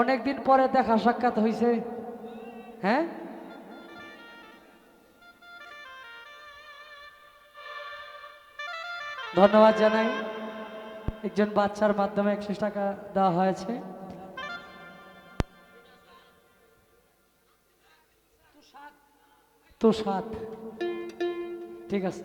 অনেকদিন পরে দেখা সাক্ষাৎ হয়েছে হ্যাঁ? ধন্যবাদ জানাই। একজন বাচ্চার মাধ্যমে একশো টাকা দেওয়া হয়েছে। তো সাত ঠিক আছে।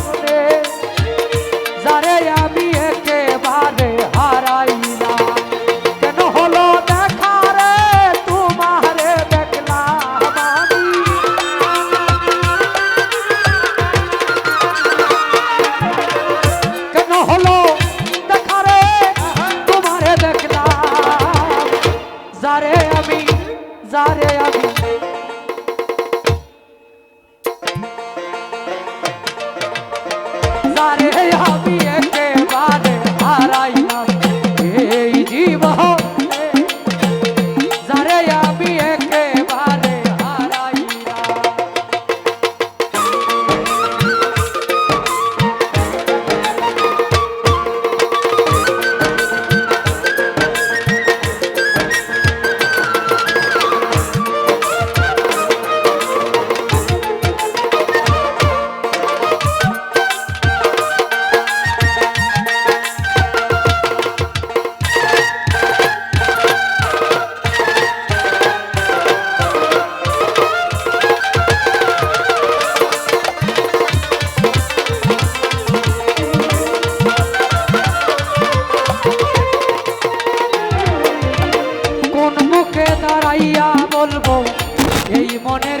মনের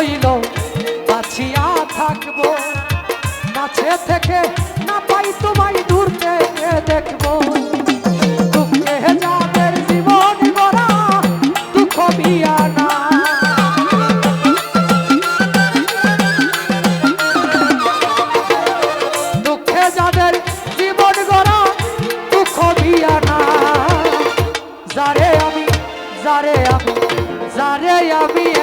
রইল বাঁচিয়া থাকব। নাচে থেকে, না পাই তোমায় দূর থেকে দেখব। দুঃখে যাদের জীবন আমি, যারে আমি যারে আমি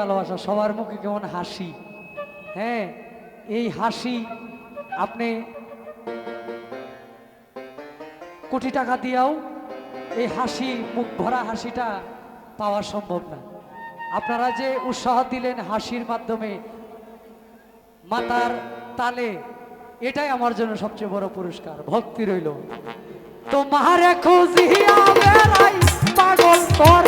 ভালোবাসা, সবার মুখে কেমন হাসি? হ্যাঁ এই হাসি আপনি কোটি টাকা দিয়েও এই হাসি, মুখ ভরা হাসিটা পাওয়া সম্ভব না। আপনারা যে উৎসাহ দিলেন হাসির মাধ্যমে, মাতার তালে, এটাই আমার জন্য সবচেয়ে বড় পুরস্কার, ভক্তি রইল। তোমারে খুঁজিয়া বেড়াই পাগল তোর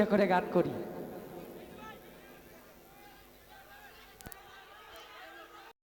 একটা করে গান করি